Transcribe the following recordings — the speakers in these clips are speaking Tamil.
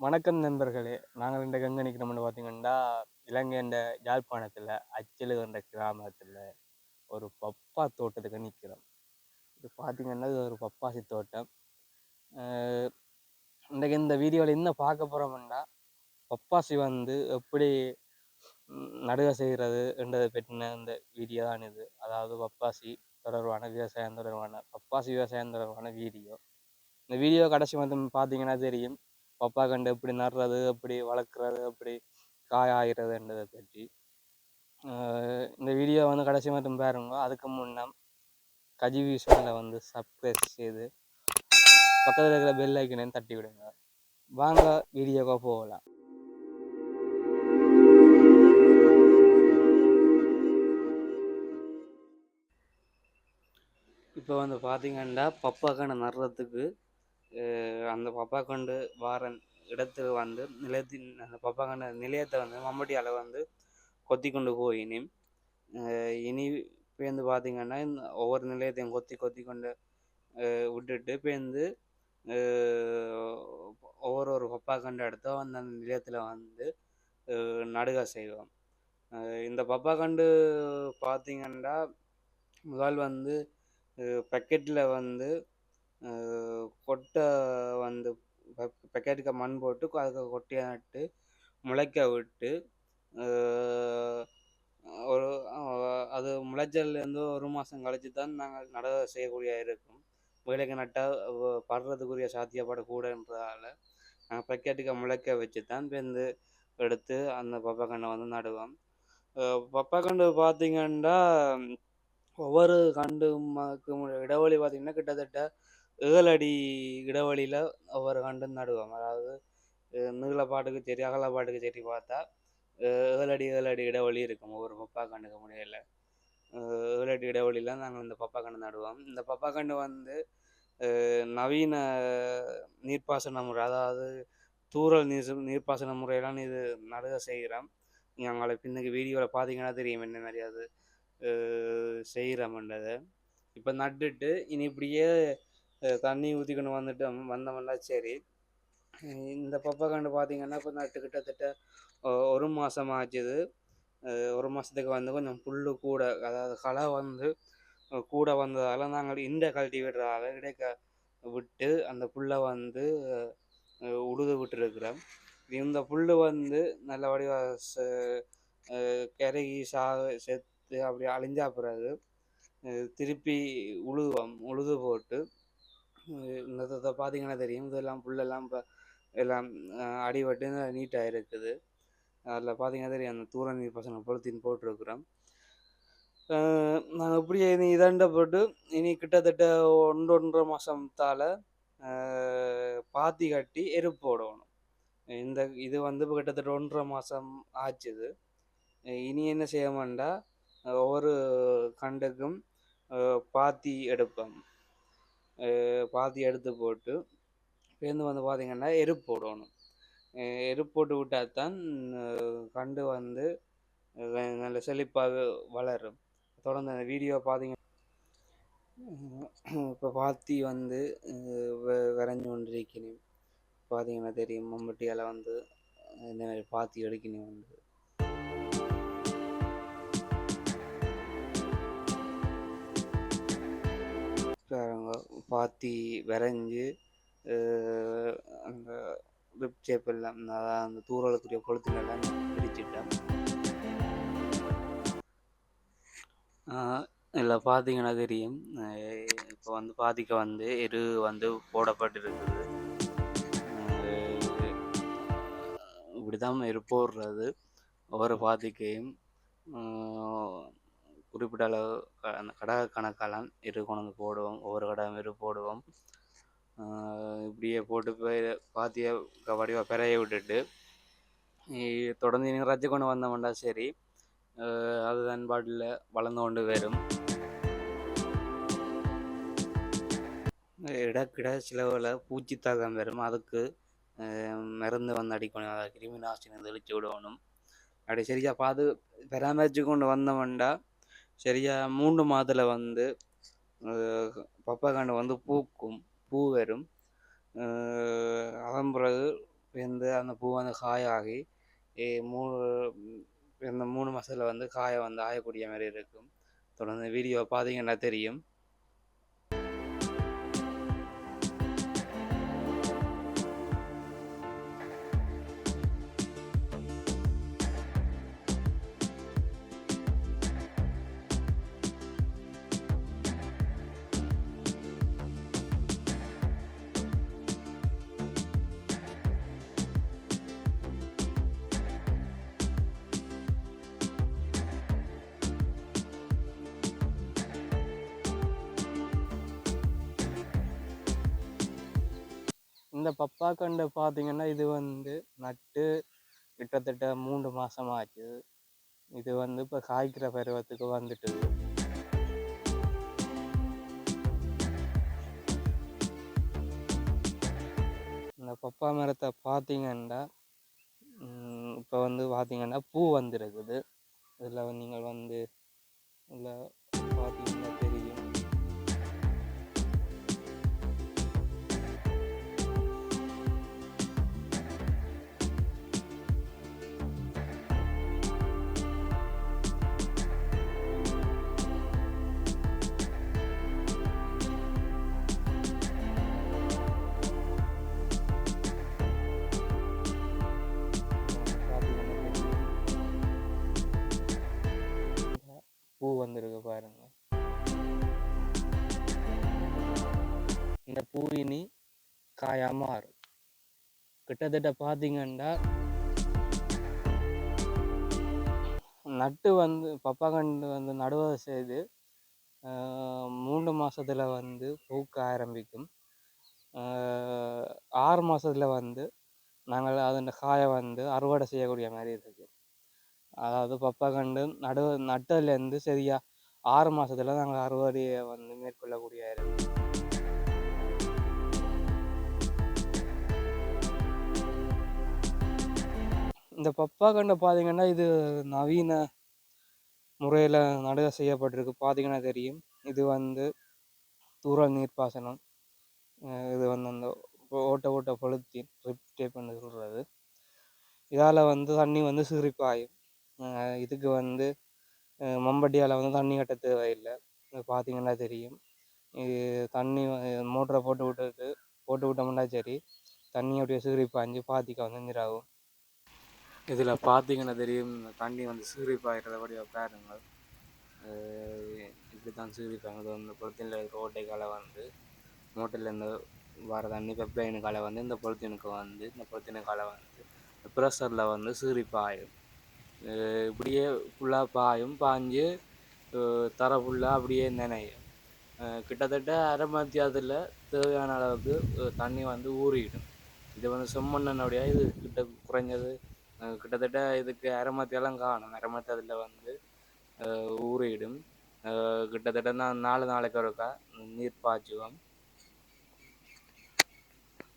வணக்கம் நண்பர்களே. நாங்கள் இந்த கங்கை நிற்கிறோம்னு பார்த்தீங்கன்னா இலங்கைன்ற யாழ்ப்பாணத்தில் அச்சலு என்ற கிராமத்தில் ஒரு பப்பா தோட்டத்துக்கு நிற்கிறோம் இது பார்த்தீங்கன்னா இது ஒரு பப்பாசி தோட்டம். இன்றைக்கு இந்த வீடியோவில் என்ன பார்க்க போகிறோம்னா பப்பாசி வந்து எப்படி ம், நடுக செய்கிறது என்றதை பற்றின இந்த வீடியோ தான் இது. அதாவது பப்பாசி தொடர்பான விவசாயம் தொடர்பான பப்பாசி விவசாயம் தொடர்பான வீடியோ. இந்த வீடியோ கடைசி வந்து பார்த்தீங்கன்னா தெரியும். பப்பா கண்டு எப்படி நடுறது எப்படி வளர்க்குறது எப்படி காய் ஆகிறதுன்றதை பற்றி. இந்த வீடியோ வந்து கடைசி மட்டும் பாருங்க. அதுக்கு முன்னே கஜிவி சேனலை வந்து சப்ஸ்கிரைப் செய்து பக்கத்தில் இருக்கிற பெல் ஐக்கனையும் தட்டி விடுங்க. வாங்க வீடியோக்காக போகலாம். இப்போ வந்து பார்த்தீங்கன்னா பப்பாக்கான நடுறதுக்கு அந்த பப்பா கொண்டு வார இடத்துக்கு வந்து நிலத்தின் அந்த பப்பாக்கண்ட நிலையத்தை வந்து மம்பட்டியால் வந்து கொத்தி கொண்டு போய் இனி இனி பேருந்து பார்த்தீங்கன்னா ஒவ்வொரு நிலையத்தையும் கொத்தி கொத்தி கொண்டு விட்டுட்டு பேருந்து ஒவ்வொரு ஒரு பப்பா கண்டு எடுத்தோ அந்த நிலையத்தில் வந்து நடுக செய்வோம். இந்த பப்பா கண்டு பார்த்தீங்கன்னா முதல் வந்து பக்கெட்டில் வந்து கொட்டை வந்து பக்கெட்டுக்கு மண் போட்டு அதுக்கு கொட்டையை நட்டு முளைக்க விட்டு ஒரு அது முளைச்சல்லேருந்து ஒரு மாதம் கழிச்சு தான் நாங்கள் நட செய்யக்கூடிய இருக்கும். வேலைக்கு நட்டால் படுறதுக்குரிய சாத்தியப்பாடு கூடன்றதால் நாங்கள் பக்கெட்டுக்கு முளைக்க வச்சு தான் பேருந்து எடுத்து அந்த பப்பாக்கண்டை வந்து நடுவோம். அஹ் பப்பாக்கண்டு பார்த்தீங்கன்னா ஒவ்வொரு கண்டுக்கும் இடைவெளி பார்த்தீங்கன்னா கிட்டத்தட்ட ஏழு அடி இடைவெளியில் ஒவ்வொரு கண்டும் நடுவோம் அதாவது நீள பாட்டுக்கு சரி அகல பாட்டுக்கு சரி பார்த்தா ஏழு அடி ஏழு அடி இடைவெளி இருக்கும். ஒவ்வொரு பப்பா கண்டுக்கு முடியல ஏழு அடி இடைவெளியில் நாங்கள் இந்த பப்பா கண்டு நடுவோம். இந்த பப்பா கண்டு வந்து நவீன நீர்ப்பாசன முறை அதாவது தூறல் நீர் நீர்ப்பாசன முறையெல்லாம் இது நடுக செய்கிறோம். எங்களை பின்னுக்கு வீடியோவில் பார்த்தீங்கன்னா தெரியும் என்ன மாதிரி அது செய்கிறோம்ன்றதை. இப்போ நட்டுட்டு இனி இப்படியே தண்ணி ஊற்றிக்கொண்டு வந்துட்டு வந்தோம்னா சரி. இந்த பப்பை கண்டு பார்த்தீங்கன்னா இப்போ நட்டு கிட்டத்தட்ட ஒரு மாதம் ஆச்சுது. ஒரு மாதத்துக்கு வந்து கொஞ்சம் புல் கூட அதாவது களை வந்து கூட வந்ததால் நாங்கள் இந்த கல்டிவேட்டரால் இடைக்க விட்டு அந்த புல்லை வந்து உழுது விட்டுருக்குறோம். இந்த புல் வந்து நல்ல வடிவாக கருகி சா செத்து அப்படி அழிஞ்சா பிறகு திருப்பி உழுதுவோம் உழுது போட்டு இந்த பார்த்தீங்கன்னா தெரியும். இதெல்லாம் புல்லெல்லாம் இப்போ எல்லாம் அடிபட்டு நீட்டாக இருக்குது அதில் பார்த்தீங்கன்னா தெரியும். அந்த தூர நீர் பாசனம் பொழுத்தின் போட்டிருக்கிறோம். நாங்கள் இப்படியே இனி இதாண்ட போட்டு இனி கிட்டத்தட்ட ஒன்று ஒன்றரை மாதத்தால் பாத்தி கட்டி எருப்பு போடணும். இந்த இது வந்து இப்போ கிட்டத்தட்ட ஒன்றரை மாதம் ஆச்சுது. இனி என்ன செய்ய வேண்டாம் ஒவ்வொரு கண்டுக்கும் பாத்தி எடுப்போம். பாத்தி எடுத்து போட்டு பேருந்து வந்து பார்த்திங்கன்னா எருப்பு போடணும். எருப்பு போட்டு விட்டால் தான் கண்டு வந்து நல்ல செழிப்பாக வளரும். தொடர்ந்து அந்த வீடியோ பார்த்தீங்க இப்போ பாத்தி வந்து விரைஞ்சு கொண்டிருக்கணும் பார்த்தீங்கன்னா தெரியும் மம்பட்டியால் வந்து இந்த மாதிரி பாத்தி எடுக்கணும் வந்து. பாத்தி வரைஞ்சி அந்த ரிப் ஷேப் எல்லாம் அதாவது அந்த தூரலுக்குரிய கொளுத்துனெல்லாம் பிரிச்சுட்டேன் இதில் பார்த்தீங்கன்னா தெரியும். இப்போ வந்து பாதிக்க வந்து எரு வந்து போடப்பட்டிருக்குது. இப்படி தான் எரு போடுறது. ஒவ்வொரு பாதிக்கையும் குறிப்பிட்ட அளவு அந்த கடை கணக்கெல்லாம் இரு கொண்டு போடுவோம். ஒவ்வொரு கடை இரு போடுவோம். இப்படியே போட்டு போய் பாத்திய வடிவா பெறைய விட்டுட்டு தொடர்ந்து நீங்கள் ரஜ்ஜு கொண்டு வந்தோம்டா சரி. அது அதுதான் வளர்ந்து கொண்டு வரும். இடக்கிட சிலவில் பூச்சி தாக்கம் வரும் அதுக்கு மருந்து வந்து அடிக்கணும். அதாவது கிருமி நாசினி தெளிச்சு விடணும். அப்படி சரியாக பார்த்து பராமரித்து கொண்டு வந்தோம்டா சரியா மூன்று மாதத்தில் வந்து பப்பாக்காண்டு வந்து பூக்கும் பூ வரும் அதன் பிறகு வந்து அந்த பூ வந்து காயாகி மூணு இந்த மூணு மாதத்தில் வந்து காயை வந்து ஆயக்கூடிய மாதிரி இருக்கும். தொடர்ந்து வீடியோ பார்த்தீங்கன்னா தெரியும். இந்த பப்பா கண்டு பார்த்திங்கன்னா இது வந்து நட்டு கிட்டத்தட்ட மூன்று மாதம் ஆச்சு. இது வந்து இப்போ காய்க்கிற பருவத்துக்கு வந்துட்டு இந்த பப்பா மரத்தை பார்த்தீங்கன்னா இப்போ வந்து பார்த்தீங்கன்னா பூ வந்திருக்குது. இதில் நீங்கள் வந்து இதில் பார்த்தீங்கன்னா இந்த பூவினி காயாமல் காயா கிட்டத்தட்ட பார்த்தீங்கன்னா நட்டு வந்து பப்பா கண்டு வந்து நடுவதை செய்து மூன்று மாதத்தில் வந்து பூக்க ஆரம்பிக்கும் ஆறு மாதத்தில் வந்து நாங்கள் அதன் காயை வந்து அறுவடை செய்யக்கூடிய மாதிரி இருக்குது அதாவது பப்பா கண்டு நட்டதுலேருந்து சரியாக ஆறு மாதத்தில் நாங்கள் அறுவடையை வந்து மேற்கொள்ளக்கூடிய இருக்குது இந்த பப்பா கண்டை பார்த்தீங்கன்னா இது நவீன முறையில் நடுக செய்யப்பட்டிருக்கு. பார்த்தீங்கன்னா தெரியும். இது வந்து தூரல் நீர்ப்பாசனம் இது வந்து அந்த ஓட்ட ஓட்ட பழுத்தி ட்ரிப் டேப்னு சொல்கிறது இதால் வந்து தண்ணி வந்து சிரிப்பாயும் இதுக்கு வந்து மம்பட்டியால் வந்து தண்ணி கட்ட தேவையில்லை. இது பார்த்தீங்கன்னா தெரியும். இது தண்ணி மோட்டரை போட்டு விட்டுட்டு போட்டு விட்டோம்னா சரி தண்ணி அப்படியே சீறி பாஞ்சு பாத்திக்க வந்து நீராகும் இதில் பார்த்தீங்கன்னா தெரியும் இந்த தண்ணி வந்து சீறி பாயிறதபடியா பாருங்க இப்படி தான் சீறிப்பாங்க. இது வந்து பொலித்தீனில் இருக்கிற வந்து மோட்டர்லேருந்து வர தண்ணி பெப்ளைனுக்கால வந்து இந்த பொருத்தினுக்கு வந்து இந்த பொலித்தீனுக்கால வந்து ப்ரெஷரில் வந்து சீறி பாயும் இப்படியே ஃபுல்லாக பாயும் பாஞ்சு தர ஃபுல்லாக அப்படியே நினையும். கிட்டத்தட்ட அரை மத்தியாவதுல தேவையான அளவுக்கு தண்ணி வந்து ஊறிடும். இது வந்து செம்மண்ணனுடைய இது கிட்ட குறைஞ்சது கிட்டத்தட்ட இதுக்கு அரைமத்தியெல்லாம் காணும். அரை வந்து அஹ் ஊறிடும். அஹ் கிட்டத்தட்ட நான் நாலு நாளைக்கு ஒருக்கா நீர் பாய்ச்சுவோம்.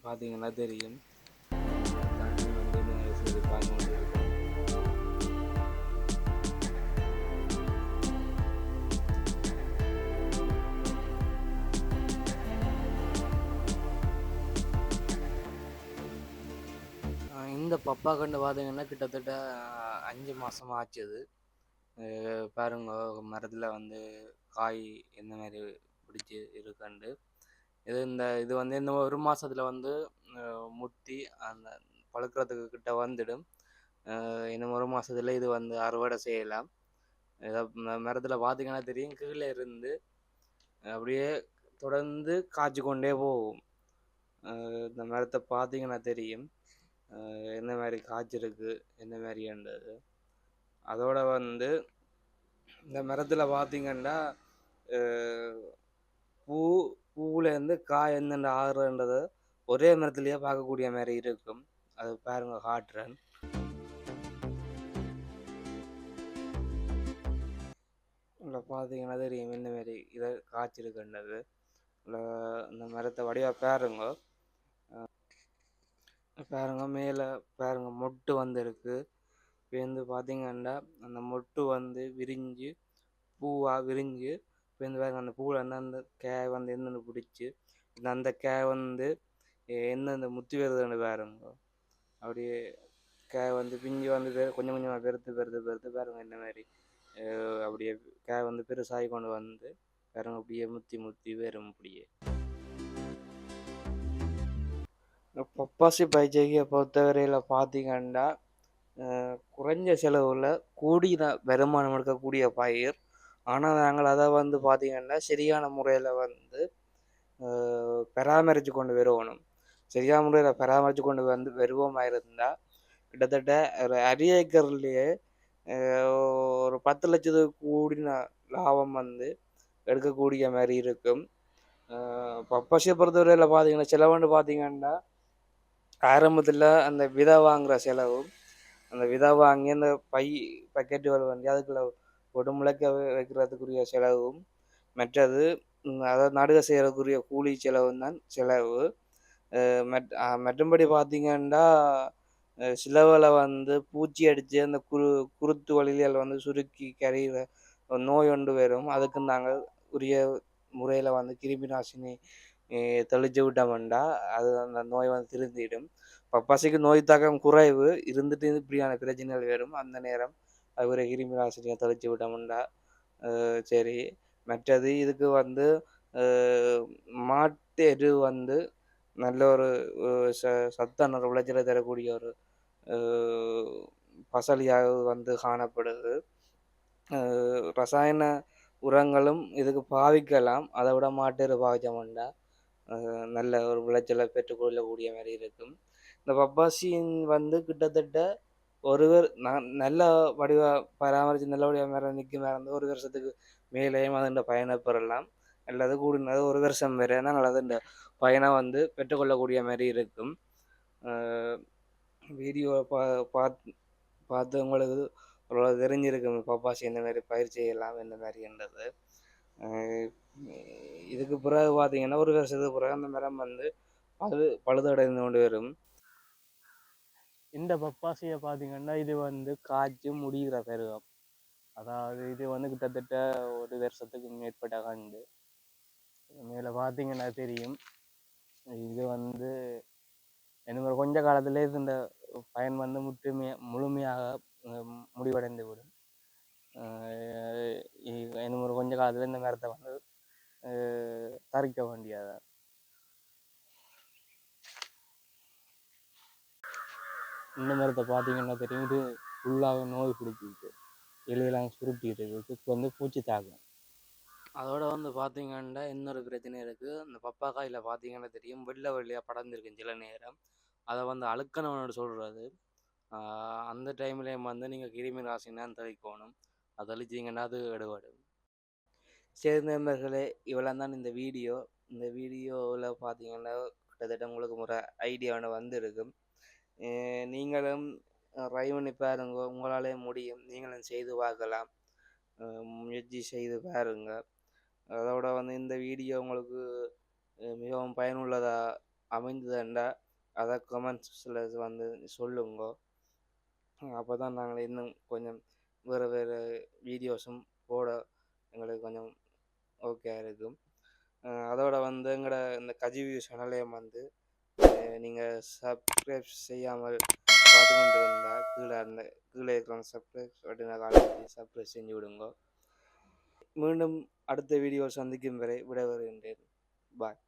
பார்த்தீங்கன்னா தெரியும். இந்த பப்பா கண்டு பார்த்தீங்கன்னா கிட்டத்தட்ட அஞ்சு மாதமாக ஆச்சு அது. பாருங்க மரத்தில் வந்து காய் எந்த மாதிரி பிடிச்சி இருக்குண்டு இது இந்த இது வந்து இந்த ஒரு மாதத்தில் வந்து முட்டி முத்தி அந்த பழுக்கிறதுக்கு கிட்ட வந்துடும். இன்னும் ஒரு மாதத்தில் இது வந்து அறுவடை செய்யலாம். இதை மரத்தில் பார்த்தீங்கன்னா தெரியும் கீழே இருந்து அப்படியே தொடர்ந்து காய்ச்சி கொண்டே போகும். இந்த மரத்தை பார்த்தீங்கன்னா தெரியும். என்ன மாதிரி காய்ச்சிருக்கு என்ன மாதிரின்றது அதோட வந்து இந்த மரத்தில் பார்த்தீங்கன்னா பூ பூவுலேருந்து காய் என்னென்ன ஆகுறன்றத ஒரே மரத்துலேயே பார்க்கக்கூடிய மாதிரி இருக்கும். அது பாருங்க காட்டுறேன். இல்லை பார்த்தீங்கன்னா தெரியும் என்ன மாதிரி இதை காய்ச்சிருக்குன்றது இல்லை இந்த மரத்தை வடிவாக பாருங்க. பாருங்க மேலே பாருங்க மொட்டு வந்திருக்கு. இப்போ வந்து பார்த்தீங்கன்னா அந்த மொட்டு வந்து விரிஞ்சு பூவாக விரிஞ்சு இப்போ வந்து பாருங்க அந்த பூவில் வந்து அந்த கே வந்து என்னென்னு பிடிச்சி இந்த அந்த கே வந்து எந்தெந்த முத்தி வருதுன்னு பாருங்க. அப்படியே காய் வந்து பிஞ்சு வந்து பெரு கொஞ்சம் கொஞ்சமாக பெருத்து பெருத்து பெருத்து பாருங்க இந்த மாதிரி அப்படியே காய் வந்து பெருசாகி கொண்டு வந்து பாருங்க அப்படியே முத்தி முத்தி வரும் அப்படியே. பப்பாசி பைஜகியை பொறுத்தவரையில் பார்த்தீங்கன்னா குறைஞ்ச செலவில் கூடின வருமானம் எடுக்கக்கூடிய பயிர். ஆனால் நாங்கள் அதை வந்து பார்த்திங்கன்னா சரியான முறையில் வந்து பராமரித்து கொண்டு வருவணும் சரியான முறையில் பராமரித்து கொண்டு வந்து வருவோமாக இருந்தால் கிட்டத்தட்ட ஒரு அரை ஏக்கர்லேயே ஒரு பத்து லட்சத்துக்கு கூடின லாபம் வந்து எடுக்கக்கூடிய மாதிரி இருக்கும். அஹ் பப்பாசியை பொறுத்தவரையில் பார்த்தீங்கன்னா செலவுன்னு பார்த்தீங்கன்னா ஆரம்பத்தில் அந்த விதை வாங்குற செலவும் அந்த விதை வாங்கி அந்த பை பக்கெட்டுகள் வந்து அதுக்குள்ள போட்டு முளைக்க வைக்கிறதுக்குரிய செலவும் மற்றது அதாவது நடுக செய்கிறதுக்குரிய கூலி செலவும் தான் செலவு. மற்றும்படி பார்த்தீங்கன்னா சிலவில் வந்து பூச்சி அடித்து அந்த குரு குருத்து வழிகள் வந்து சுருக்கி கரையிற நோய் ஒன்று வரும். அதுக்கு நாங்கள் உரிய முறையில் வந்து கிருமி நாசினி தெளிச்சு விட்டோம்னா அது அந்த நோய் வந்து திருந்திடும். பப்பாசிக்கு நோய் தாக்கம் குறைவு. இருந்துட்டு இப்படியான பிரச்சனைகள் வரும். அந்த நேரம் அது ஒரு கிருமி நாசினியை தெளிச்சு விட்டோம்னா அஹ் சரி. மற்றது இதுக்கு வந்து மாட்டு எரு வந்து நல்ல ஒரு ச சத்தான ஒரு விளைச்சலை தரக்கூடிய ஒரு பசலியாக வந்து காணப்படுது. ரசாயன உரங்களும் இதுக்கு பாவிக்கலாம். அதை விட மாட்டு எரு பாவிச்சோம்னா நல்ல ஒரு விளைச்சலை பெற்றுக்கொள்ளக்கூடிய மாதிரி இருக்கும். இந்த பப்பாசின் வந்து கிட்டத்தட்ட ஒருவர் நான் நல்ல வடிவ பராமரித்து நல்ல வடிவ மேலே நிற்கும் இருந்து ஒரு வருஷத்துக்கு மேலேயும் அதுண்ட பயனை பெறலாம். அல்லது கூடினது ஒரு வருஷம் வரைனா நாங்கள் அதுண்ட பயனை வந்து பெற்றுக்கொள்ளக்கூடிய மாதிரி இருக்கும். வீடியோ பா பார்த்து பார்த்தவங்களுக்கு ஓரளவு தெரிஞ்சிருக்கும் பப்பாசி இந்த மாதிரி பயிர் செய்யலாம் இந்த மாதிரின்றது இதுக்கு பிறகு பார்த்தீங்கன்னா ஒரு வருஷத்துக்கு பிறகு அந்த மரம் வந்து பழு பழுதடைந்து கொண்டு வரும். இந்த பப்பாசியை பார்த்தீங்கன்னா இது வந்து காய்ச்சி முடிகிற பருவம் அதாவது இது வந்து கிட்டத்தட்ட ஒரு வருஷத்துக்கு மேற்பட்ட கண்டு. மேலே பார்த்தீங்கன்னா தெரியும். இது வந்து என்ன கொஞ்ச காலத்திலே இந்த பயன் வந்து முற்றுமையாக முழுமையாக முடிவடைந்து விடும். என்ன கொஞ்ச காலத்தில் இந்த மரத்தை வந்து தரிக்க வேண்டியது? இந்த மரத்தை பார்த்தீங்கன்னா தெரியும் இது ஃபுல்லாக நோய் பிடிச்சிருக்கு. இலையெல்லாம் சுருட்டிக்கிட்டு இருக்கு. வந்து பூச்சி தாக்கும். அதோட வந்து பார்த்தீங்கன்னா இன்னொரு பிரச்சனை இருக்குது இந்த பப்பாக்காயில் பார்த்தீங்கன்னா தெரியும் வெள்ளை வெள்ளையாக படர்ந்துருக்கும் சில நேரம். அதை வந்து அழுக்கணவனோட சொல்கிறது அந்த டைம்லேயும் வந்து நீங்கள் கிருமி ராசினான்னு தெளிக்கணும். அது தெளிச்சிங்கன்னா அது எடுபடும் சரி நண்பர்களே இவ்வளோ தான் இந்த வீடியோ. இந்த வீடியோவில் பார்த்தீங்கன்னா கிட்டத்தட்ட உங்களுக்கு ஒரு ஐடியா ஒன்று வந்திருக்கும். நீங்களும் ட்ரை பண்ணி பாருங்க உங்களாலே முடியும். நீங்களும் செய்து பார்க்கலாம். முயற்சி செய்து பாருங்க. அதோட வந்து இந்த வீடியோ உங்களுக்கு மிகவும் பயனுள்ளதாக அமைந்ததுண்டா? அதை கமெண்ட்ஸில் வந்து சொல்லுங்க. அப்போ தான் நாங்கள் இன்னும் கொஞ்சம் வேறு வேறு வீடியோஸும் போட எங்களுக்கு கொஞ்சம் ஓகே இருக்கும். அதோட வந்து எங்களோட இந்த கஜிவியூ சேனலையும் வந்து நீங்கள் சப்ஸ்கிரைப் செய்யாமல் பார்த்து கொண்டு இருந்தால் கீழே அந்த கீழே இருக்கிற சப்ஸ்கிரைப் அப்படின்ற காலத்தில் சப்ஸ்கிரைப் செஞ்சு விடுங்க. மீண்டும் அடுத்த வீடியோ சந்திக்கும் வரை விடைபெறுகின்றேன். பாய்